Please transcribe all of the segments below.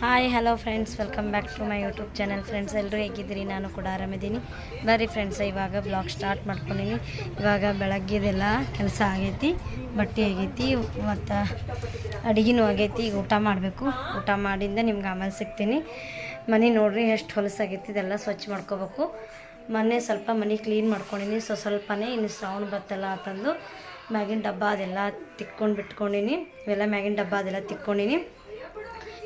Hi hello friends welcome back to my YouTube channel friends ಎಲ್ಲರೂ ಹೇಗಿದ್ದೀರಿ? ನಾನು ಕೂಡ ಆರಾಮಿದ್ದೀನಿ. ಬರ್ರಿ ಫ್ರೆಂಡ್ಸ್ ಇವಾಗ ಬ್ಲಾಗ್ ಸ್ಟಾರ್ಟ್ ಮಾಡ್ಕೊಂಡಿನಿ. ಇವಾಗ ಬೆಳಗ್ಗೆದೆಲ್ಲ ಕೆಲಸ ಆಗೈತಿ, ಬಟ್ಟೆ ಆಗೈತಿ, ಮತ್ತು ಅಡುಗೆನೂ ಆಗೈತಿ. ಈಗ ಊಟ ಮಾಡಬೇಕು. ಊಟ ಮಾಡಿಂದ ನಿಮ್ಗೆ ಆಮೇಲೆ ಸಿಗ್ತೀನಿ. ಮನೆ ನೋಡ್ರಿ ಎಷ್ಟು ಹೊಲಸಾಗೈತಿ ಇದೆಲ್ಲ ಸ್ವಚ್ಛ ಮಾಡ್ಕೋಬೇಕು. ಮೊನ್ನೆ ಸ್ವಲ್ಪ ಮನೆ ಕ್ಲೀನ್ ಮಾಡ್ಕೊಂಡಿನಿ. ಸೊ ಸ್ವಲ್ಪನೇ ಇನ್ನು ಸೌಂಡ್ ಬತ್ತಲ್ಲ ಅಂತಂದು ಮ್ಯಾಗಿನ ಡಬ್ಬ ಅದೆಲ್ಲ ತಿಕ್ಕೊಂಡು ಬಿಟ್ಕೊಂಡಿನಿ. ಇವೆಲ್ಲ ಮ್ಯಾಗಿನ ಡಬ್ಬ ಅದೆಲ್ಲ ತಿಕ್ಕೊಂಡಿನಿ.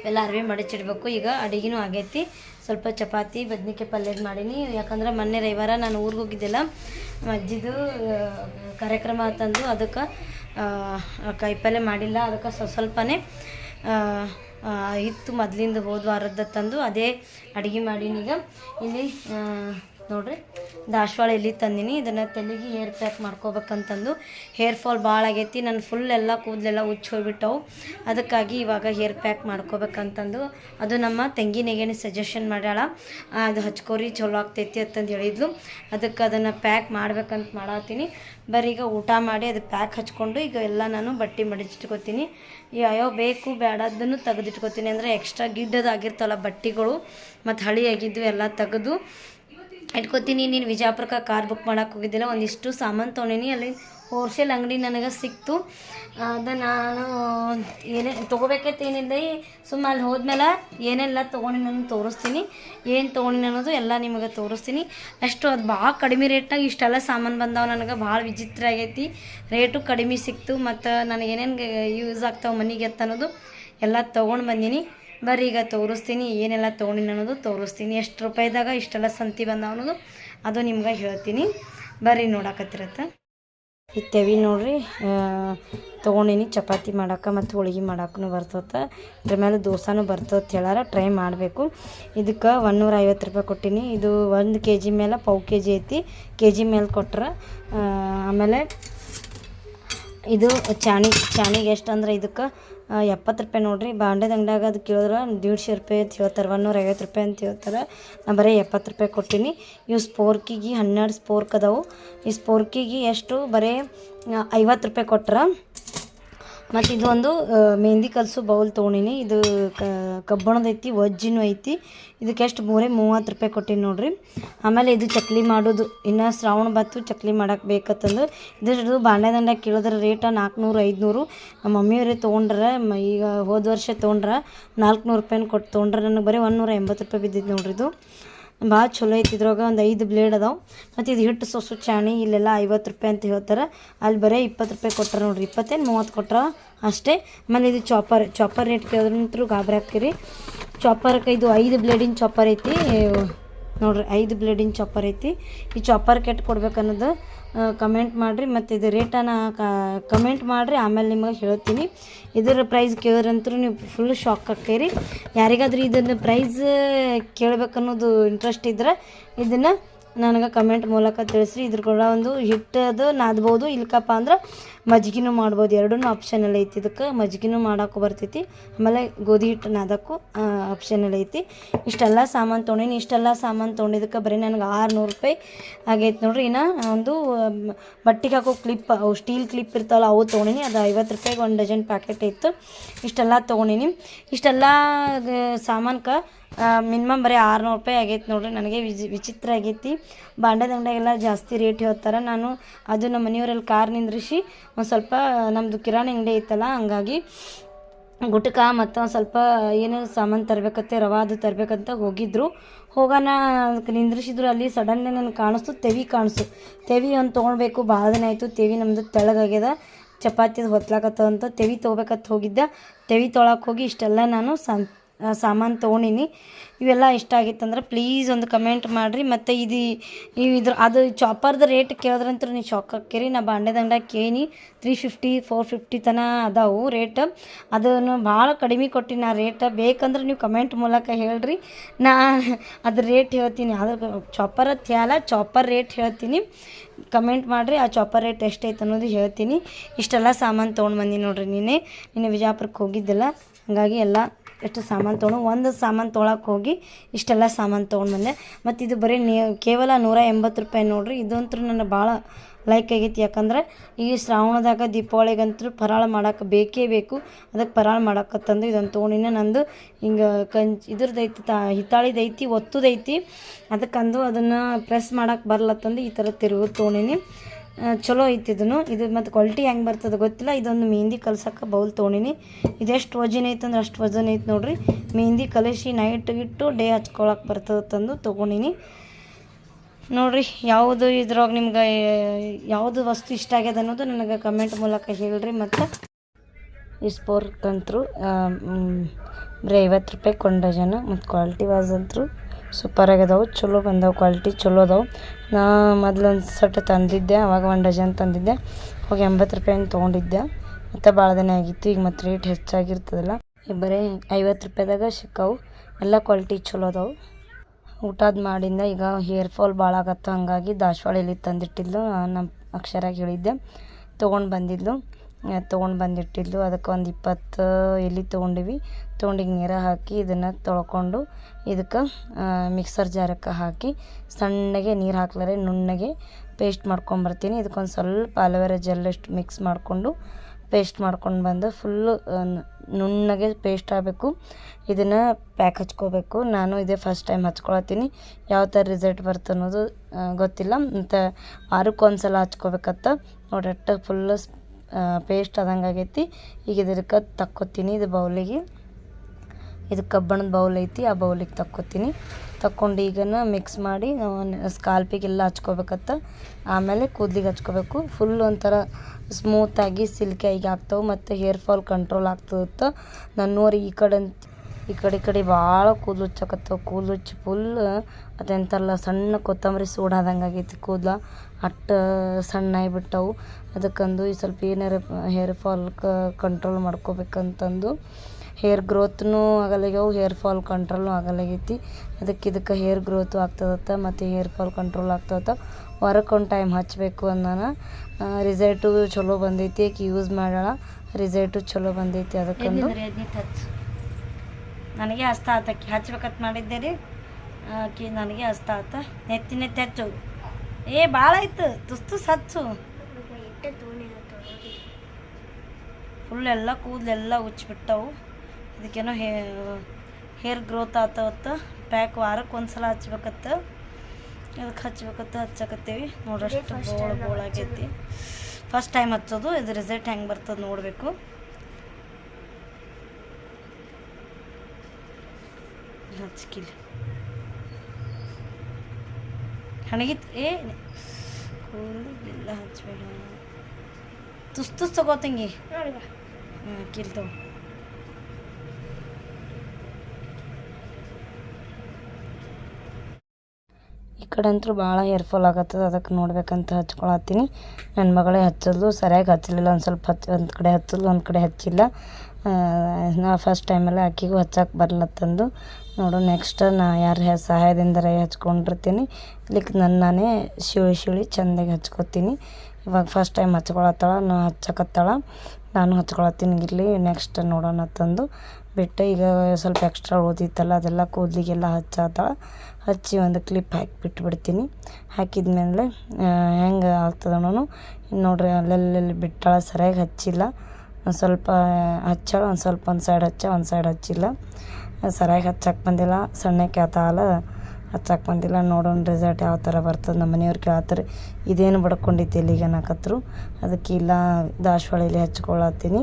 ಎಲ್ಲ ಅರ್ವಿ ಮಡಚಿಡ್ಬೇಕು ಈಗ ಅಡುಗೆನೂ ಆಗೈತಿ. ಸ್ವಲ್ಪ ಚಪಾತಿ, ಬದ್ನಿಕಾಯಿ ಪಲ್ಯದ ಮಾಡೀನಿ. ಯಾಕಂದ್ರೆ ಮೊನ್ನೆ ರವಿವಾರ ನಾನು ಊರಿಗೆ ಹೋಗಿದ್ದೆಲ್ಲ ಅಜ್ಜಿದು ಕಾರ್ಯಕ್ರಮ ತಂದು ಅದಕ್ಕೆ ಕಾಯಿಪಲ್ಯ ಮಾಡಿಲ್ಲ. ಅದಕ್ಕೆ ಸ್ವಲ್ಪ ಸ್ವಲ್ಪನೇ ಇತ್ತು ಮೊದಲಿಂದ ಹೋದ ತಂದು ಅದೇ ಅಡುಗೆ ಮಾಡೀನಿ ಈಗ. ಇಲ್ಲಿ ನೋಡ್ರಿ. ದಾಸವಾಳ ಎಲ್ಲಿ ತಂದಿನಿ? ಇದನ್ನು ತಲೆಗೆ ಹೇರ್ ಪ್ಯಾಕ್ ಮಾಡ್ಕೋಬೇಕಂತಂದು. ಹೇರ್ ಫಾಲ್ ಭಾಳ ಆಗೈತಿ. ನನ್ನ ಫುಲ್ ಎಲ್ಲ ಕೂದಲೆಲ್ಲ ಉಚ್ಚಿ ಹೋಗ್ಬಿಟ್ಟವು. ಅದಕ್ಕಾಗಿ ಇವಾಗ ಹೇರ್ ಪ್ಯಾಕ್ ಮಾಡ್ಕೋಬೇಕಂತಂದು. ಅದು ನಮ್ಮ ತಂಗಿ ಸಜೆಷನ್ ಮಾಡ್ಯಾಳ. ಅದು ಹಚ್ಕೋರಿ, ಚಲೋ ಆಗ್ತೈತಿ ಅಂತಂದು ಹೇಳಿದ್ಲು. ಅದಕ್ಕೆ ಅದನ್ನು ಪ್ಯಾಕ್ ಮಾಡ್ಬೇಕಂತ ಮಾಡತ್ತೀನಿ ಬರೀ ಈಗ ಊಟ ಮಾಡಿ ಅದು ಪ್ಯಾಕ್ ಹಚ್ಕೊಂಡು ಈಗ ಎಲ್ಲ ನಾನು ಬಟ್ಟೆ ಮಡಿಚಿಟ್ಕೋತೀನಿ ಯಾವ್ಯಾವ ಬೇಕು ಬೇಡದನ್ನು ತೆಗೆದಿಟ್ಕೋತೀನಿ. ಅಂದರೆ ಎಕ್ಸ್ಟ್ರಾ ಗಿಡ್ಡದಾಗಿರ್ತಲ್ಲ ಬಟ್ಟೆಗಳು. ಮತ್ತು ಹಳಿಯಾಗಿದ್ದು ಎಲ್ಲ ತೆಗೆದು ಇಟ್ಕೋತೀನಿ, ನೀನು ವಿಜಾಪುರಕ್ಕೆ ಕಾರ್ ಬುಕ್ ಮಾಡೋಕೆ ಹೋಗಿದ್ದಿಲ್ಲ, ಒಂದಿಷ್ಟು ಸಾಮಾನು ತೊಗೊಂಡಿನಿ, ಅಲ್ಲಿ ಹೋಲ್ಸೇಲ್ ಅಂಗಡಿ ನನಗೆ ಸಿಕ್ತು. ಅದು ನಾನು ಏನೇ, ತೊಗೋಬೇಕೈತೆ ಏನಿಲ್ಲ ಸುಮ್ಮ ಅಲ್ಲಿ ಹೋದ್ಮೇಲೆ ಏನೆಲ್ಲ ತೊಗೊಂಡು ತೋರಿಸ್ತೀನಿ. ಏನು ತೊಗೊಂಡಿನಿ ಅನ್ನೋದು ಎಲ್ಲ ನಿಮಗೆ ತೋರಿಸ್ತೀನಿ. ಅಷ್ಟು ಅದು ಭಾಳ ಕಡಿಮೆ ರೇಟ್ನಾಗ ಇಷ್ಟೆಲ್ಲ ಸಾಮಾನು ಬಂದಾವೆ ನನಗೆ, ಭಾಳ ವಿಚಿತ್ರ ಆಗೈತಿ. ರೇಟು ಕಡಿಮೆ ಸಿಕ್ತು, ಮತ್ತು ನನಗೆ ಏನೇನು ಯೂಸ್ ಆಗ್ತಾವೆ ಮನೆಗೆ ಅಂತ ಅನ್ನೋದು ಎಲ್ಲ ತೊಗೊಂಡು ಬಂದೀನಿ. ಬರ್ರಿ ಈಗ ತೋರಿಸ್ತೀನಿ, ಏನೆಲ್ಲ ತೊಗೊಂಡಿನಿ ಅನ್ನೋದು ತೋರಿಸ್ತೀನಿ. ಎಷ್ಟು ರೂಪಾಯಿದಾಗ ಇಷ್ಟೆಲ್ಲ ಸಂತಿ ಬಂದಾವ ಅನ್ನೋದು ಅದು ನಿಮ್ಗೆ ಹೇಳ್ತೀನಿ. ಬರ್ರಿ ನೋಡಕತ್ತಿರತ್ತ. ಈ ತೆವಿ ನೋಡ್ರಿ ತೊಗೊಂಡಿನಿ ಚಪಾತಿ ಮಾಡೋಕೆ ಮತ್ತು ಹೋಳಿಗೆ ಮಾಡೋಕ್ಕೂ ಬರ್ತದೆ ಇದ್ರ ಮೇಲೆ ದೋಸಾನು ಬರ್ತೈತೆ ಹೇಳಾರ, ಟ್ರೈ ಮಾಡಬೇಕು. ಇದಕ್ಕೆ ಒನ್ನೂರ ಐವತ್ತು ರೂಪಾಯಿ ಕೊಟ್ಟಿನಿ. ಇದು ಒಂದು ಕೆ ಜಿ ಮೇಲೆ ಪಾವು ಕೆ ಜಿ ಐತಿ. ಕೆ ಜಿ ಮೇಲೆ ಕೊಟ್ರೆ ಆಮೇಲೆ ಇದು ಚಾಣಿ, ಚಾಣಿಗೆ ಎಷ್ಟು ಅಂದ್ರೆ ಇದಕ್ಕೆ ಎಪ್ಪತ್ತು ರೂಪಾಯಿ ನೋಡ್ರಿ ಬಾಂಡೆದ ಅಂಗಡಿಯಾಗ ಅದು ಕೇಳಿದ್ರೆ ದೀಡ್ಶೆ ರೂಪಾಯಿ ಅಂತ ಹೇಳ್ತಾರೆ ಒನ್ನೂರ ಐವತ್ತು ರೂಪಾಯಿ ಅಂತ ಹೇಳ್ತಾರೆ. ನಾ ಬರೀ ಎಪ್ಪತ್ತು ರೂಪಾಯಿ ಕೊಟ್ಟೀನಿ. ಇವು ಸ್ಪೋರ್ಕಿಗೆ ಹನ್ನೆರಡು ಸ್ಪೋರ್ಕ್ ಅದಾವು. ಈ ಸ್ಪೋರ್ಕಿಗೆ ಎಷ್ಟು ಬರೀ ಐವತ್ತು ರೂಪಾಯಿ ಕೊಟ್ರೆ. ಮತ್ತು ಇದೊಂದು ಮೆಹಂದಿ ಕಲಸು ಬೌಲ್ ತೊಗೊಂಡಿನಿ. ಇದು ಕಬ್ಬಣದ ಐತಿ, ವಜ್ಜಿನೂ ಐತಿ. ಇದಕ್ಕೆ ಎಷ್ಟು ಮೂರೇ ಮೂವತ್ತು ರೂಪಾಯಿ ಕೊಟ್ಟಿನಿ ನೋಡ್ರಿ. ಆಮೇಲೆ ಇದು ಚಕ್ಲಿ ಮಾಡೋದು. ಇನ್ನು ಶ್ರಾವಣ ಬತ್ತು ಚಕ್ಲಿ ಮಾಡಕ್ಕೆ ಬೇಕತ್ತಂದು. ಇದ್ರದ್ದು ಬಾಂಡೆ ದಂಡ ಕೇಳಿದ್ರೆ ರೇಟ ನಾಲ್ಕುನೂರು ಐದುನೂರು. ನಮ್ಮ ಮಮ್ಮಿಯವರೇ ತೊಗೊಂಡ್ರೆ ಈಗ ಹೋದ ವರ್ಷ ತೊಗೊಂಡ್ರೆ ನಾಲ್ಕುನೂರು ರೂಪಾಯಿನ ಕೊಟ್ಟು ತೊಗೊಂಡ್ರೆ ನನಗೆ ಬರೀ ಒಂದೂರ ಎಂಬತ್ತು ರೂಪಾಯಿ ಬಿದ್ದಿದ್ದು ನೋಡ್ರಿ ಇದು. ಭಾಳ ಚಲೋ ಐತಿ ಇದ್ರಾಗ ಒಂದು ಐದು ಬ್ಲೇಡ್ ಅದಾವೆ. ಮತ್ತು ಇದು ಹಿಟ್ಟು ಸೊಸು ಚಾಣಿ, ಇಲ್ಲೆಲ್ಲ ಐವತ್ತು ರೂಪಾಯಿ ಅಂತ ಹೇಳ್ತಾರೆ. ಅಲ್ಲಿ ಬರೀ ಇಪ್ಪತ್ತು ರೂಪಾಯಿ ಕೊಟ್ಟರೆ ನೋಡ್ರಿ, ಇಪ್ಪತ್ತೇನು ಮೂವತ್ತು ಕೊಟ್ರ ಅಷ್ಟೇ. ಆಮೇಲೆ ಇದು ಚಾಪರ್ ಚಾಪರ್ ರೇಟ್ ಕೇಳಿದ್ರಂತೂ ಗಾಬರಿ ಹಾಕ್ತೀರಿ ಚಾಪರ್ಗೆ ಇದು ಐದು ಬ್ಲೇಡಿನ ಚಾಪರ್ ಐತಿ. ನೋಡ್ರಿ, ಐದು ಬ್ಲೇಡಿನ ಚಾಪರ್ ಐತಿ. ಈ ಚಾಪರ್ ಕೆಟ್ಟು ಕೊಡ್ಬೇಕನ್ನೋದು ಕಮೆಂಟ್ ಮಾಡಿರಿ, ಮತ್ತು ಇದು ರೇಟನ್ನು ಕಮೆಂಟ್ ಮಾಡಿರಿ, ಆಮೇಲೆ ನಿಮಗೆ ಹೇಳ್ತೀನಿ. ಇದರ ಪ್ರೈಸ್ ಕೇಳಿದ್ರಂತೂ ನೀವು ಫುಲ್ ಶಾಕ್ ಆಗ್ತೀರಿ. ಯಾರಿಗಾದ್ರೂ ಇದನ್ನು ಪ್ರೈಸ್ ಕೇಳ್ಬೇಕನ್ನೋದು ಇಂಟ್ರೆಸ್ಟ್ ಇದ್ರೆ, ಇದನ್ನು ನನಗೆ ಕಮೆಂಟ್ ಮೂಲಕ ತಿಳಿಸ್ರಿ. ಇದ್ರ ಕೂಡ ಒಂದು ಹಿಟ್ಟದು ನಾದ್ಬೋದು, ಇಲ್ಕಪ್ಪ ಅಂದ್ರೆ ಮಜ್ಗಿನೂ ಮಾಡ್ಬೋದು. ಎರಡೂ ಆಪ್ಷನಲ್ಲಿ ಐತಿ ಇದಕ್ಕೆ. ಮಜ್ಗಿನೂ ಮಾಡೋಕ್ಕೂ ಬರ್ತೈತಿ. ಆಮೇಲೆ ಗೋಧಿ ಹಿಟ್ಟು ನಾದಕ್ಕೂ ಆಪ್ಷನಲ್ಲಿ ಐತಿ. ಇಷ್ಟೆಲ್ಲ ಸಾಮಾನು ತೊಗೊಂಡಿನಿ ಇಷ್ಟೆಲ್ಲ ಸಾಮಾನು ತೊಗೊಂಡಿದ್ದಕ್ಕೆ ಬರೀ ನನಗೆ ಆರುನೂರು ರೂಪಾಯಿ ಆಗೈತೆ ನೋಡ್ರಿ. ಇನ್ನು ಒಂದು ಬಟ್ಟೆಗೆ ಹಾಕೋ ಕ್ಲಿಪ್ ಅವು ಸ್ಟೀಲ್ ಕ್ಲಿಪ್ ಇರ್ತಾವಲ್ಲ, ಅವು ತೊಗೊಂಡಿನಿ. ಅದು ಐವತ್ತು ರೂಪಾಯಿಗೆ ಒಂದು ಡಜನ್ ಪ್ಯಾಕೆಟ್ ಇತ್ತು. ಇಷ್ಟೆಲ್ಲ ತೊಗೊಂಡಿನಿ. ಇಷ್ಟೆಲ್ಲ ಸಾಮಾನ್ಕ ಮಿನಿಮಮ್ ಬರೀ ಆರುನೂರು ರೂಪಾಯಿ ಆಗೈತೆ ನೋಡ್ರಿ. ನನಗೆ ವಿಚಿತ್ರ ಆಗೈತಿ. ಬಾಂಡೆದ ಅಂಗಡಿಯಾಗೆಲ್ಲ ಜಾಸ್ತಿ ರೇಟ್ ಹೇಳ್ತಾರೆ. ನಾನು ಅದು ನಮ್ಮ ಮನೆಯವರಲ್ಲಿ ಕಾರ್ ನಿಂದ್ರಿಸಿ ಒಂದು ಸ್ವಲ್ಪ ನಮ್ಮದು ಕಿರಾಣಿ ಅಂಗಡಿ ಐತಲ್ಲ, ಹಂಗಾಗಿ ಗುಟ್ಕ ಮತ್ತು ಒಂದು ಸ್ವಲ್ಪ ಏನು ಸಾಮಾನು ತರಬೇಕತ್ತೆ, ರವ ಅದು ತರಬೇಕಂತ ಹೋಗಿದ್ದರು ಹೋಗೋಣ ನಿಂದ್ರಿಸಿದ್ರು. ಅಲ್ಲಿ ಸಡನ್ಲಿ ನನಗೆ ಕಾಣಿಸ್ತು, ತೆವಿ ಕಾಣಿಸ್ತು. ತೆವಿ ಒಂದು ತೊಗೊಳ್ಬೇಕು ಭಾಳ ದಿನ ಆಯಿತು, ತೆವಿ ನಮ್ಮದು ತೆಳಗಾಗ್ಯದ ಚಪಾತಿ ಹೊತ್ಲಾಕತ್ತದಂತ ತೆವಿ ತೊಗೋಬೇಕಂತ ಹೋಗಿದ್ದೆ. ತೆವಿ ತೊಳಕ್ಕೆ ಹೋಗಿ ಇಷ್ಟೆಲ್ಲ ನಾನು ಸಂ ಸಾಮಾನು ತೊಗೊಂಡಿನಿ. ಇವೆಲ್ಲ ಇಷ್ಟ ಆಗಿತ್ತಂದ್ರೆ ಪ್ಲೀಸ್ ಒಂದು ಕಮೆಂಟ್ ಮಾಡಿರಿ. ಮತ್ತು ಇದು ಇವು ಇದ್ರ ಅದು ಚಾಪರ್ದು ರೇಟ್ ಕೇಳಿದ್ರಂತೂ ನೀವು ಶಾಕ್ ಹಾಕಿರಿ ನಾ ಬಾಂಡೆ ದಂಡ ಕೇನಿ ತ್ರೀ ಫಿಫ್ಟಿ ಫೋರ್ ಫಿಫ್ಟಿ ತನ ಅದಾವು ರೇಟ್ ಅದನ್ನು ಭಾಳ ಕಡಿಮೆ ಕೊಟ್ಟಿನಿ ಆ ರೇಟ್ ಬೇಕಂದ್ರೆ ನೀವು ಕಮೆಂಟ್ ಮೂಲಕ ಹೇಳ್ರಿ. ನಾ ಅದ್ರ ರೇಟ್ ಹೇಳ್ತೀನಿ. ಅದ್ರ ಚಾಪರ್ ತ್ಯಾಲ ಚಾಪರ್ ರೇಟ್ ಹೇಳ್ತೀನಿ. ಕಮೆಂಟ್ ಮಾಡಿರಿ. ಆ ಚಾಪರ್ ರೇಟ್ ಎಷ್ಟೈತೆ ಅನ್ನೋದು ಹೇಳ್ತೀನಿ. ಇಷ್ಟೆಲ್ಲ ಸಾಮಾನು ತೊಗೊಂಡು ಬಂದೀನಿ ನೋಡಿರಿ ನೀನೆ. ನಿನ್ನೆ ವಿಜಾಪುರಕ್ಕೆ ಹೋಗಿದ್ದಿಲ್ಲ. ಹಾಗಾಗಿ ಎಲ್ಲ ಎಷ್ಟು ಸಾಮಾನು ತೊಗೊಂಡು ಒಂದು ಸಾಮಾನು ತೊಗೊಳಕ್ಕೆ ಹೋಗಿ ಇಷ್ಟೆಲ್ಲ ಸಾಮಾನು ತೊಗೊಂಡು ಬಂದೆ. ಮತ್ತು ಇದು ಬರೀ ನೀ ಕೇವಲ ನೂರ ಎಂಬತ್ತು ರೂಪಾಯಿ ನೋಡ್ರಿ ಇದಂತೂ ನನಗೆ ಭಾಳ ಲೈಕ್ ಆಗೈತಿ. ಯಾಕಂದ್ರೆ ಈ ಶ್ರಾವಣದಾಗ ದೀಪಾವಳಿಗಂತೂ ಪರಾಳ ಮಾಡಕ್ಕೆ ಬೇಕೇ ಬೇಕು. ಅದಕ್ಕೆ ಪರಾಳ ಮಾಡಕ್ಕತ್ತಂದು ಇದನ್ನು ತೊಗೊಂಡಿನ ನಂದು ಹಿಂಗೆ ಕಂಚ್ ಇದ್ರದ್ದು ತಾ ಹಿತ್ತಾಳಿದೈತಿ ಒತ್ತುದೈತಿ ಅದಕ್ಕಂದು ಅದನ್ನು ಪ್ರೆಸ್ ಮಾಡೋಕೆ ಬರಲತ್ತಂದು ಈ ಥರ ತಿರುಗು ತೊಗೊಂಡಿನಿ. ಚಲೋ ಐತಿ ಇದನ್ನು. ಇದು ಮತ್ತು ಕ್ವಾಲಿಟಿ ಹೆಂಗೆ ಬರ್ತದೆ ಗೊತ್ತಿಲ್ಲ. ಇದೊಂದು ಮೆಹಂದಿ ಕಲ್ಸಕ್ಕೆ ಬೌಲ್ ತೊಗೊಂಡಿನಿ. ಇದೆಷ್ಟು ವಜನ್ ಐತೆ ಅಂದ್ರೆ ಅಷ್ಟು ವಜನ್ ಐತೆ ನೋಡ್ರಿ. ಮೆಹಂದಿ ಕಲಸಿ ನೈಟ್ ಇಟ್ಟು ಡೇ ಹಚ್ಕೊಳಕ್ಕೆ ಬರ್ತದೆ ತಂದು ತೊಗೊಂಡಿನಿ. ನೋಡ್ರಿ, ಯಾವುದು ಇದ್ರಾಗ ನಿಮ್ಗೆ ಯಾವುದು ವಸ್ತು ಇಷ್ಟ ಆಗ್ಯದ ಅನ್ನೋದು ನನಗೆ ಕಮೆಂಟ್ ಮೂಲಕ ಹೇಳ್ರಿ. ಮತ್ತು ಈ ಸ್ಪೋರ್ಕಂತರು ಬರೀ ಐವತ್ತು ರೂಪಾಯಿ ಕೊಂಡ ಜನ, ಮತ್ತು ಕ್ವಾಲಿಟಿ ವಾಸ್ ಅಂತೂ ಸೂಪರ್ ಆಗ್ಯದವು ಚಲೋ ಬಂದವು ಕ್ವಾಲಿಟಿ ಚಲೋ ಅದಾವು. ನಾ ಮೊದ್ಲೊಂದು ಸಟ್ ತಂದಿದ್ದೆ, ಅವಾಗ ಒಂದು ಡಜನ್ ತಂದಿದ್ದೆ. ಹೋಗಿ ಎಂಬತ್ತು ರೂಪಾಯಿ ಹಂಗೆ ತೊಗೊಂಡಿದ್ದೆ. ಮತ್ತು ಭಾಳ ದಿನ ಆಗಿತ್ತು, ಈಗ ಮತ್ತು ರೇಟ್ ಹೆಚ್ಚಾಗಿರ್ತದಲ್ಲ. ಈಗ ಬರೀ ಐವತ್ತು ರೂಪಾಯಿದಾಗ ಸಿಕ್ಕಾವು. ಎಲ್ಲ ಕ್ವಾಲಿಟಿ ಚಲೋ ಅದಾವು. ಊಟದ ಮಾಡಿಂದ ಈಗ ಹೇರ್ ಫಾಲ್ ಭಾಳ ಆಗತ್ತೆ ಹಾಗಾಗಿ ದಾಸವಾಳ ತಂದಿಟ್ಟಿದ್ಲು ನಮ್ಮ ಅಕ್ಷರಾಗಿ ಹೇಳಿದ್ದೆ. ತೊಗೊಂಡು ಬಂದಿದ್ಲು. ತೊಗೊಂಡು ಬಂದಿಟ್ಟಿದ್ಲು. ಅದಕ್ಕೆ ಒಂದು ಇಪ್ಪತ್ತು ಎಲೆ ತೊಗೊಂಡಿವಿ? ತೊಗೊಂಡಿಗೆ ನೀರಾಗ ನೀರ ಹಾಕಿ ಇದನ್ನು ತೊಳ್ಕೊಂಡು ಇದಕ್ಕೆ ಮಿಕ್ಸರ್ ಜಾರಕ್ಕೆ ಹಾಕಿ ಸಣ್ಣಗೆ ನೀರು ಹಾಕ್ಲಾರೆ, ನುಣ್ಣಗೆ ಪೇಸ್ಟ್ ಮಾಡ್ಕೊಂಬರ್ತೀನಿ ಇದಕ್ಕೊಂದು ಸ್ವಲ್ಪ ಅಲೋವೆರಾ ಜೆಲ್ ಅಷ್ಟು ಮಿಕ್ಸ್ ಮಾಡಿಕೊಂಡು ಪೇಸ್ಟ್ ಮಾಡ್ಕೊಂಡು ಬಂದು ಫುಲ್ಲು ನುಣ್ಣಗೆ ಪೇಸ್ಟ್ ಆಗಬೇಕು. ಇದನ್ನು ಪ್ಯಾಕ್ ಹಚ್ಕೋಬೇಕು. ನಾನು ಇದೇ ಫಸ್ಟ್ ಟೈಮ್ ಹಚ್ಕೊಳತ್ತೀನಿ. ಯಾವ ಥರ ರಿಸಲ್ಟ್ ಬರುತ್ತೆ ಅನ್ನೋದು ಗೊತ್ತಿಲ್ಲ. ಮತ್ತು ವಾರಕ್ಕೆ ಒಂದು ಸಲ ಹಚ್ಕೋಬೇಕತ್ತ. ನೋಡ್ರಿ, ಅಟ್ಟ ಫುಲ್ಲು ಪೇಸ್ಟ್ ಆದಂಗೆ ಆಗೈತಿ. ಈಗ ಇದಕ್ಕೆ ತಕ್ಕೊತೀನಿ ಇದು ಬೌಲಿಗೆ. ಇದು ಕಬ್ಬಣದ ಬೌಲ್ ಐತಿ, ಆ ಬೌಲಿಗೆ ತಕ್ಕೊತೀನಿ. ತಕ್ಕೊಂಡು ಈಗನ ಮಿಕ್ಸ್ ಮಾಡಿ ನಾವು ಸ್ಕಾಲ್ಪಿಗೆಲ್ಲ ಹಚ್ಕೋಬೇಕತ್ತ. ಆಮೇಲೆ ಕೂದಲಿಗೆ ಹಚ್ಕೋಬೇಕು. ಫುಲ್ ಒಂಥರ ಸ್ಮೂತಾಗಿ ಸಿಲ್ಕಿಯಾಗಿ ಆಗ್ತವೆ, ಮತ್ತು ಹೇರ್ ಫಾಲ್ ಕಂಟ್ರೋಲ್ ಆಗ್ತದತ್ತ. ನನ್ನೂರು ಈ ಕಡೆ ಈ ಕಡೆ ಈ ಕಡೆ ಭಾಳ ಕೂದಲು ಉಚ್ಚಕತ್ತವು ಕೂದಲು ಉಚ್ಚಿ ಫುಲ್ ಅದೆಂತಲ್ಲ ಸಣ್ಣ ಕೊತ್ತಂಬರಿ ಸೂಡಾದಂಗೆ ಆಗೈತಿ ಕೂದಲ. ಅಟ್ಟು ಸಣ್ಣ ಆಗಿಬಿಟ್ಟವು. ಅದಕ್ಕಂದು ಈ ಸ್ವಲ್ಪ ಏನಾರ ಹೇರ್ ಫಾಲ್ ಕಂಟ್ರೋಲ್ ಮಾಡ್ಕೋಬೇಕಂತಂದು ಹೇರ್ ಗ್ರೋತ್ನೂ ಆಗಲಾಗ್ಯವು ಹೇರ್ ಫಾಲ್ ಕಂಟ್ರೋಲ್ನೂ ಆಗಲಾಗೈತಿ. ಅದಕ್ಕೆ ಇದಕ್ಕೆ ಹೇರ್ ಗ್ರೋತು ಆಗ್ತದತ್ತ ಮತ್ತು ಹೇರ್ ಫಾಲ್ ಕಂಟ್ರೋಲ್ ಆಗ್ತದತ್ತ. ವಾರಕ್ಕೆ ಒಂದು ಟೈಮ್ ಹಚ್ಚಬೇಕು ಅಂದಾನ. ರಿಸಲ್ಟು ಚಲೋ ಬಂದೈತಿ, ಯಾಕೆ ಯೂಸ್ ಮಾಡೋಣ ರಿಸಲ್ಟು ಚಲೋ ಬಂದೈತಿ ಅದಕ್ಕಂದು. ನನಗೆ ಹಸ್ತ ಆತಕ್ಕೆ ಹಚ್ಬೇಕಂತ ಮಾಡಿದ್ದೆ ರೀ ಆಕಿ ನನಗೆ ಹಸ್ತ ಆತ. ನೆತ್ತಿ ನೆತ್ತಿ ಹಚ್ಚು. ಏ ಭಾಳ ಆಯ್ತು. ತುಸ್ ತುಸ್ ಹಚ್ಚು ಫುಲ್ ಎಲ್ಲ ಕೂದಲೆಲ್ಲ ಉಚ್ಚಿಬಿಟ್ಟವು ಅದಕ್ಕೇನೋ ಹೇ ಹೇರ್ ಗ್ರೋತ್ ಆತವತ್ತ. ಪ್ಯಾಕ್ ವಾರಕ್ಕೆ ಒಂದು ಸಲ ಹಚ್ಬೇಕತ್ತ. ಇದಕ್ಕೆ ಹಚ್ಬೇಕತ್ತ ಹಚ್ಚಕತ್ತೀವಿ. ನೋಡ್ರಷ್ಟು ಬೋಳ ಬೋಳಾಗೈತಿ ಫಸ್ಟ್ ಟೈಮ್ ಹಚ್ಚೋದು. ಇದು ರಿಸಲ್ಟ್ ಹೆಂಗೆ ಬರ್ತದೆ ನೋಡಬೇಕು. ಹಚ್ಕಿಲ್ಲ ಹಣಗಿತ್ತು ಏ ಕೂದಲಿಗೆಲ್ಲ ಹಚ್ಚಬೇಡ ತುಸ್ ತುಸ್ ತಗೋತಂಗಿ ಹ್ಞೂ ಕಿಲ್ತವ ಕಡೆ ಅಂತೂ ಭಾಳ ಹೇರ್ ಫಾಲ್ ಆಗತ್ತದ, ಅದಕ್ಕೆ ನೋಡ್ಬೇಕಂತ ಹಚ್ಕೊಳತ್ತೀನಿ. ನನ್ನ ಮಗಳೇ ಹಚ್ಚಿದ್ಲು ಸರಿಯಾಗಿ ಹಚ್ಚಲಿಲ್ಲ, ಒಂದು ಸ್ವಲ್ಪ ಹಚ್ಚ ಒಂದು ಕಡೆ ಹಚ್ಚಿದ್ಲು ಒಂದು ಕಡೆ ಹಚ್ಚಿಲ್ಲ. ನಾ ಫಸ್ಟ್ ಟೈಮೆಲ್ಲ ಆಕಿಗೂ ಹಚ್ಚಕ್ಕೆ ಬರ್ಲತ್ತಂದು ನೋಡು ನೆಕ್ಸ್ಟ್ ನಾ ಯಾರು ಸಹಾಯದಿಂದ ರೈ ಹಚ್ಕೊಂಡಿರ್ತೀನಿ. ಇಲ್ಲಿ ನನ್ನ ನಾನೇ ಶಿಳಿ ಶಿಳಿ ಚೆಂದಾಗಿ ಹಚ್ಕೊತೀನಿ. ಇವಾಗ ಫಸ್ಟ್ ಟೈಮ್ ಹಚ್ಕೊಳತ್ತಾಳ, ನಾ ಹಚ್ಚಕತ್ತಾಳ. ನಾನು ಹಚ್ಕೊಳತ್ತೀನಿ ಇಲ್ಲಿ ನೆಕ್ಸ್ಟ್ ನೋಡೋಣ ತಂದು. ಬಿಟ್ಟು ಈಗ ಸ್ವಲ್ಪ ಎಕ್ಸ್ಟ್ರಾ ಓದಿತ್ತಲ್ಲ, ಅದೆಲ್ಲ ಕೂದಲಿಗೆಲ್ಲ ಹಚ್ಚಾತಾಳ ಹಚ್ಚಿ ಒಂದು ಕ್ಲಿಪ್ ಹಾಕಿ ಬಿಟ್ಬಿಡ್ತೀನಿ. ಹಾಕಿದ್ಮೇಲೆ ಹೆಂಗೆ ಆಗ್ತದೆ ಅನ್ನೋನು ಇನ್ನು ನೋಡ್ರಿ, ಅಲ್ಲೆಲ್ಲೆಲ್ಲಿ ಬಿಟ್ಟಾಳ, ಸರಿಯಾಗಿ ಹಚ್ಚಿಲ್ಲ. ಒಂದು ಸ್ವಲ್ಪ, ಹಚ್ಚಾಳ, ಒಂದು ಸ್ವಲ್ಪ ಒಂದು ಸೈಡ್ ಹಚ್ಚ, ಒಂದು ಸೈಡ್ ಹಚ್ಚಿಲ್ಲ. ಸರಿಯಾಗಿ ಹಚ್ಚಕ್ಕೆ ಬಂದಿಲ್ಲ ಸಣ್ಣ ಕೇಳ್ತಾವಲ್ಲ ಹಚ್ಚಕ್ಕೆ ಬಂದಿಲ್ಲ. ನೋಡೋಣ ರಿಸಲ್ಟ್ ಯಾವ ಥರ ಬರ್ತದೆ ನಮ್ಮ ಮನೆಯವ್ರು ಕೇಳ್ತಾರೆ. ಇದೇನು ಬಡ್ಕೊಂಡಿತ್ತು ಎಲ್ಲಿಗೆ ಅನ್ನಕತ್ರು. ಅದಕ್ಕೆ ಇಲ್ಲ, ದಾಸವಾಳಿಲಿ ಹಚ್ಕೊಳತ್ತೀನಿ.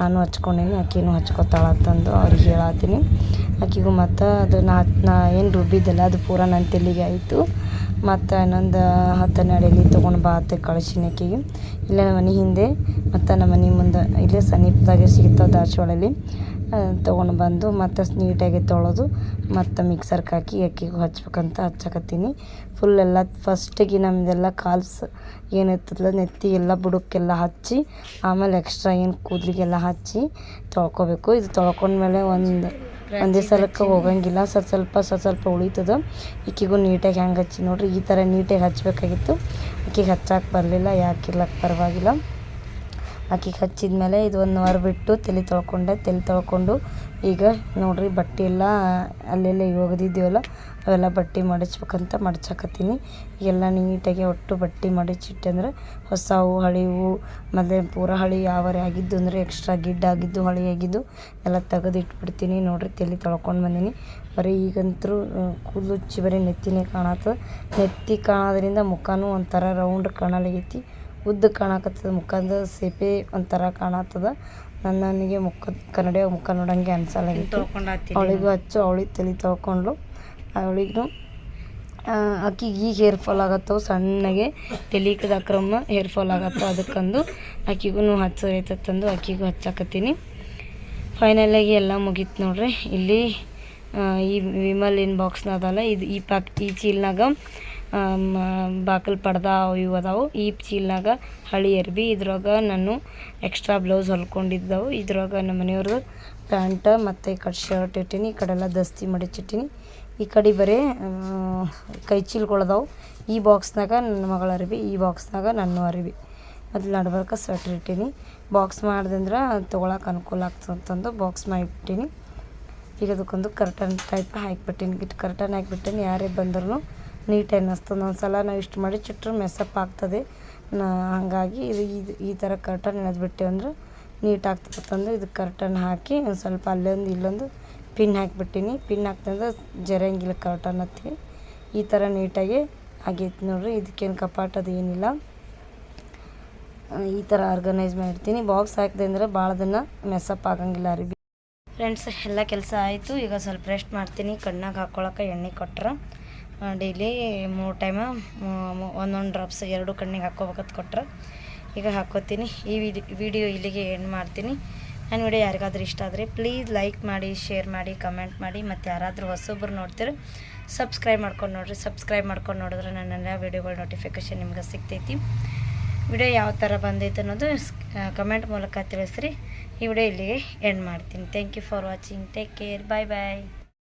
ನಾನು ಹಚ್ಕೊಂಡೀನಿ, ಆಕಿನೂ ಹಚ್ಕೊತಾಳತ್ತಂದು ಅವ್ರಿಗೆ ಹೇಳತ್ತೀನಿ ಆಕಿಗೂ ಮತ್ತು ಅದು ನಾ ನಾ ಏನು ರುಬ್ಬಿದ್ದಲ್ಲ, ಅದು ಪೂರ ನನ್ನ ತೆಲಿಗೆ ಆಯಿತು. ಮತ್ತು ಇನ್ನೊಂದು ಹತ್ತು ಹನ್ನೆರಡು ಎಲೆ ತೊಗೊಂಡು ಬಾ ಅಂತ ಕಳಿಸಿನಿ ಆಕಿಗೆ. ಇಲ್ಲೇ ನಮ್ಮ ಮನೆ ಹಿಂದೆ, ಮತ್ತು ನಮ್ಮ ಮನೆ ಮುಂದೆ, ಇಲ್ಲೇ ಸಮೀಪದಾಗೆ ಸಿಗ್ತಾವೆ ದಾಸವಾಳಲ್ಲಿ ತೊಗೊಂಡು ಬಂದು ಮತ್ತು ನೀಟಾಗಿ ತೊಳೆದು ಮತ್ತು ಮಿಕ್ಸರ್ಗೆ ಹಾಕಿ ಅಕ್ಕಿಗೆ ಹಚ್ಬೇಕಂತ ಹಚ್ಚಕತ್ತೀನಿ. ಫುಲ್ ಎಲ್ಲ ಫಸ್ಟಿಗೆ ನಮ್ಮದೆಲ್ಲ ಕಾಲ್ಸ್ ಏನಿರ್ತದಲ್ಲ, ನೆತ್ತಿ ಎಲ್ಲ ಬುಡಕ್ಕೆಲ್ಲ ಹಚ್ಚಿ, ಆಮೇಲೆ ಎಕ್ಸ್ಟ್ರಾ ಏನು ಕೂದಲಿಗೆಲ್ಲ ಹಚ್ಚಿ ತೊಳ್ಕೊಬೇಕು. ಇದು ತೊಳ್ಕೊಂಡ್ಮೇಲೆ ಒಂದು ಒಂದೇ ಸಲಕ್ಕೆ ಹೋಗಂಗಿಲ್ಲ. ಸ್ವಲ್ಪ ಸ್ವಲ್ಪ ಸ್ವಲ್ಪ ಸ್ವಲ್ಪ ಉಳಿತದ. ನೀಟಾಗಿ ಹೆಂಗೆ ಹಚ್ಚಿ ನೋಡ್ರಿ, ಈ ಥರ ನೀಟಾಗಿ ಹಚ್ಚಬೇಕಾಗಿತ್ತು. ಅಕ್ಕಿಗೆ ಹಚ್ಚಕ್ಕೆ ಬರಲಿಲ್ಲ ಯಾಕಿರ್ಲಕ್ಕೆ ಪರವಾಗಿಲ್ಲ. ಆಕಿಗೆ ಹಚ್ಚಿದ ಮೇಲೆ ಇದು ಒಂದು ವಾರ ಬಿಟ್ಟು ತಲೆ ತೊಳ್ಕೊಂಡೆ, ತಲೆ ತೊಳ್ಕೊಂಡು ಈಗ ನೋಡ್ರಿ ಬಟ್ಟೆ ಎಲ್ಲ ಅಲ್ಲೆಲ್ಲ ಒಗೆದಿದ್ದೀವಲ್ಲ, ಅವೆಲ್ಲ ಬಟ್ಟೆ ಮಡಚ್ಬೇಕಂತ ಮಡಚಾಕತ್ತೀನಿ ಎಲ್ಲ ನೀಟಾಗಿ ಒಟ್ಟು ಬಟ್ಟೆ ಮಡಚಿಟ್ಟೆ ಅಂದ್ರೆ ಹಳೆ ಹಳಿವು ಮತ್ತು ಪೂರ ಹಳಿ ಯಾವರೆ ಆಗಿದ್ದು ಅಂದರೆ ಎಕ್ಸ್ಟ್ರಾ ಗಿಡ್ಡ ಆಗಿದ್ದು, ಹಳಿ ಆಗಿದ್ದು ಎಲ್ಲ ತೆಗೆದು ಇಟ್ಬಿಡ್ತೀನಿ ನೋಡ್ರಿ ತಲೆ ತೊಳ್ಕೊಂಡು ಬಂದೀನಿ. ಬರೀ ಈಗಂತೂ ಕೂದಲು ಉಚ್ಚಿ ಬರೀ ನೆತ್ತಿನೇ ಕಾಣತ್ತದ ನೆತ್ತಿ ಕಾಣೋದ್ರಿಂದ ಮುಖನೂ ಒಂಥರ ರೌಂಡ್ ಕಾಣಲಾಗೈತಿ ಉದ್ದ ಕಾಣಕತ್ತದ ಮುಖದ ಸಿಪಿ ಒಂಥರ ಕಾಣತ್ತದ. ನನ್ನ ನನಗೆ ಮುಖದ ಕನ್ನಡಿಯಾಗ ಮುಖ ನೋಡಂಗೆ ಅನ್ಸಲ್ಲ ಅವಳಿಗೂ ಹಚ್ಚು ಅವಳಿಗೆ ತಲೆ ತೊಳ್ಕೊಂಡ್ಲು ಅವಳಿಗೂ ಆಕಿಗೆ ಈಗ ಹೇರ್ ಫಾಲ್ ಆಗತ್ತವು ಸಣ್ಣಗೆ ತಲೆ ಅಕ್ರಮ ಹೇರ್ ಫಾಲ್ ಆಗತ್ತವ ಅದಕ್ಕಂದು ಆಕಿಗೂ ಹಚ್ಚೈತಂದು ಆಕಿಗೂ ಹಚ್ಚಾಕತ್ತೀನಿ. ಫೈನಲಾಗಿ ಎಲ್ಲ ಮುಗೀತು ನೋಡ್ರಿ. ಇಲ್ಲಿ ಈ ಈ ಇನ್ ಬಾಕ್ಸ್ನ ಅದಲ್ಲ ಇದು ಈ ಪಾಕ್ ಈ ಚೀಲ್ನಾಗ ಬಾಕಲ್ ಪಡ್ದ ಅವು ಇವು ಅದಾವು. ಈ ಚೀಲ್ನಾಗ ಹಳಿ ಅರ್ಬಿ ಇದ್ರಾಗ ನಾನು ಎಕ್ಸ್ಟ್ರಾ ಬ್ಲೌಸ್ ಹೊಲ್ಕೊಂಡಿದ್ದವು. ಇದ್ರಾಗ ನಮ್ಮ ಮನೆಯವ್ರದ್ದು ಪ್ಯಾಂಟ್ ಮತ್ತು ಈ ಕಡೆ ಶರ್ಟ್ ಇಟ್ಟೀನಿ, ಈ ಕಡೆಲ್ಲ ದಸ್ತಿ ಮಡಿಚಿಟ್ಟೀನಿ ಈ ಕಡೆ ಬರೀ ಕೈ ಚೀಲ್ಗಳದಾವು ಈ ಬಾಕ್ಸ್ನಾಗ ನನ್ನ ಮಗಳ ಅರಿವಿ ಈ ಬಾಕ್ಸ್ನಾಗ ನನ್ನ ಅರಿವಿ ಮತ್ತು ನಡ್ಬರ್ಕ ಸ್ವೆಟ್ರ್ ಇಟ್ಟೀನಿ. ಬಾಕ್ಸ್ ಮಾಡ್ದಂದ್ರೆ ತೊಗೊಳಕ್ಕೆ ಅನುಕೂಲ ಆಗ್ತದೆ ಅಂತಂದು ಬಾಕ್ಸ್ ಮಾಡಿಬಿಟ್ಟೀನಿ ಈಗ ಅದಕ್ಕೊಂದು ಕರ್ಟನ್ ಟೈಪ್ ಹಾಕಿಬಿಟ್ಟಿನಿ. ಗಿಟ್ ಕರ್ಟನ್ ಹಾಕಿಬಿಟ್ಟಿನಿ, ಯಾರೇ ಬಂದ್ರೂ ನೀಟ್ ಅನ್ನಿಸ್ತದೆ ಒಂದ್ಸಲ ನಾವು ಇಷ್ಟು ಮಾಡಿ ಚಿಟ್ಟರು ಮೆಸ್ಸಪ್ ಆಗ್ತದೆ. ನಾ ಹಾಗಾಗಿ ಇದು ಇದು ಈ ಥರ ಕರ್ಟನ್ ಎಳೆದ್ಬಿಟ್ಟೆ ಅಂದ್ರೆ ನೀಟ್ ಆಗ್ತದೆ ಅಂದ್ರೆ ಇದು ಕರ್ಟನ್ ಹಾಕಿ ಒಂದು ಸ್ವಲ್ಪ ಅಲ್ಲೊಂದು ಇಲ್ಲೊಂದು ಪಿನ್ ಹಾಕಿಬಿಟ್ಟಿನಿ. ಪಿನ್ ಹಾಕ್ತಂದ್ರೆ ಜರಂಗಿಲ್ಲ ಕರ್ಟನ್ ಹತ್ತಿ ಈ ಥರ ನೀಟಾಗಿ ಆಗೈತೆ ನೋಡ್ರಿ. ಇದಕ್ಕೇನು ಕಪಾಟ್ ಅದು ಏನಿಲ್ಲ. ಈ ಥರ ಆರ್ಗನೈಸ್ ಮಾಡಿರ್ತೀನಿ. ಬಾಕ್ಸ್ ಹಾಕಿದೆ ಅಂದರೆ ಭಾಳ ದಿನ ಮೆಸ್ಸಪ್ ಆಗಂಗಿಲ್ಲ ಅರಿಬಿ ಫ್ರೆಂಡ್ಸ್ ಎಲ್ಲ ಕೆಲಸ ಆಯಿತು. ಈಗ ಸ್ವಲ್ಪ ರೆಸ್ಟ್ ಮಾಡ್ತೀನಿ. ಕಣ್ಣಾಗ ಹಾಕ್ಕೊಳಕ್ಕೆ ಎಣ್ಣೆ ಕೊಟ್ರೆ. ಡೈಲಿ ಮೂರು ಟೈಮ ಒಂದೊಂದು ಡ್ರಾಪ್ಸ್ ಎರಡು ಕಣ್ಣಿಗೆ ಹಾಕ್ಕೋಬೇಕಂತ ಕೊಟ್ರೆ. ಈಗ ಹಾಕೋತೀನಿ ಈ ವಿಡಿ ವಿಡಿಯೋ ಇಲ್ಲಿಗೆ ಎಂಡ್ ಮಾಡ್ತೀನಿ. ನನ್ನ ವಿಡಿಯೋ ಯಾರಿಗಾದ್ರೂ ಇಷ್ಟ ಆದರೆ ಪ್ಲೀಸ್ ಲೈಕ್ ಮಾಡಿ ಶೇರ್ ಮಾಡಿ ಕಮೆಂಟ್ ಮಾಡಿ. ಮತ್ತು ಯಾರಾದರೂ ಹೊಸೊಬ್ಬರು ನೋಡ್ತೀರ ಸಬ್ಸ್ಕ್ರೈಬ್ ಮಾಡ್ಕೊಂಡು ನೋಡಿರಿ. ಸಬ್ಸ್ಕ್ರೈಬ್ ಮಾಡ್ಕೊಂಡು ನೋಡಿದ್ರೆ ನನ್ನೆಲ್ಲ ವಿಡಿಯೋಗಳ ನೋಟಿಫಿಕೇಷನ್ ನಿಮ್ಗೆ ಸಿಗ್ತೈತಿ. ವಿಡಿಯೋ ಯಾವ ಥರ ಬಂದೈತೆ ಅನ್ನೋದು ಕಮೆಂಟ್ ಮೂಲಕ ತಿಳಿಸ್ರಿ. ಈ ವಿಡಿಯೋ ಇಲ್ಲಿಗೆ ಎಂಡ್ ಮಾಡ್ತೀನಿ. Thank you for watching take care bye bye